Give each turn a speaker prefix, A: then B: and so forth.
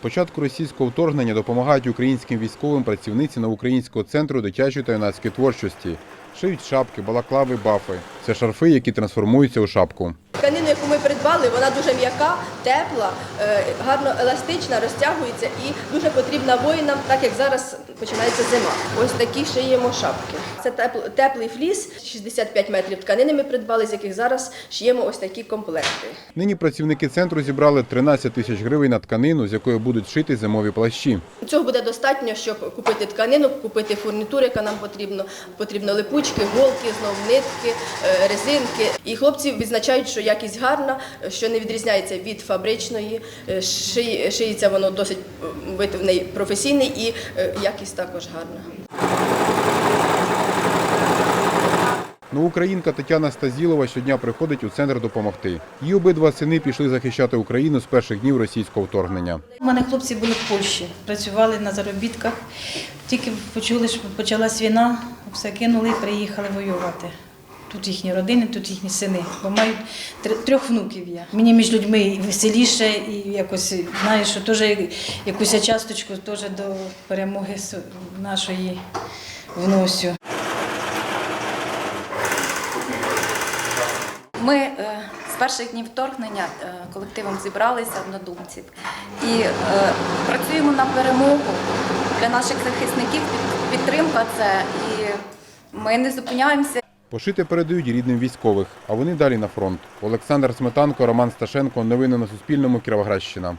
A: початку російського вторгнення допомагають українським військовим працівниці Новоукраїнського центру дитячої та юнацької творчості. Шиють шапки, балаклави, бафи. Це шарфи, які трансформуються у шапку.
B: Тканину, яку вона дуже м'яка, тепла, е, гарно еластична, розтягується і дуже потрібна воїнам, так як зараз починається зима. Ось такі шиємо шапки. Це тепл- теплий фліс, 65 метрів тканини ми придбали, з яких зараз шиємо ось такі комплекти.
A: Нині працівники центру зібрали 13 тисяч гривень на тканину, з якої будуть шити зимові плащі.
B: Цього буде достатньо, щоб купити тканину, купити фурнітуру, яка нам потрібна. Потрібно липучки, голки, знов нитки, е, резинки. І хлопці відзначають, що якість гарна, що не відрізняється від фабричної. Е, Шиється воно досить вид в неї професійний і е, якість також гарна.
A: Новоукраїнка Тетяна Стазілова щодня приходить у центр допомогти. Її обидва сини пішли захищати Україну з перших днів російського вторгнення.
C: У мене хлопці були в Польщі, працювали на заробітках. Тільки почули, що почалась війна, все кинули і приїхали воювати. Тут їхні родини, тут їхні сини, бо мають трьох внуків я. Мені між людьми веселіше, і якось знаю, що теж якусь часточку теж до перемоги нашої вносю.
D: Ми е, з перших днів вторгнення е, колективом зібралися однодумців і е, працюємо на перемогу для наших захисників. Підтримка це і ми не зупиняємося.
A: Пошити передають рідним військових, а вони далі на фронт. Олександр Сметанко, Роман Сташенко. Новини на Суспільному. Кіровоградщина.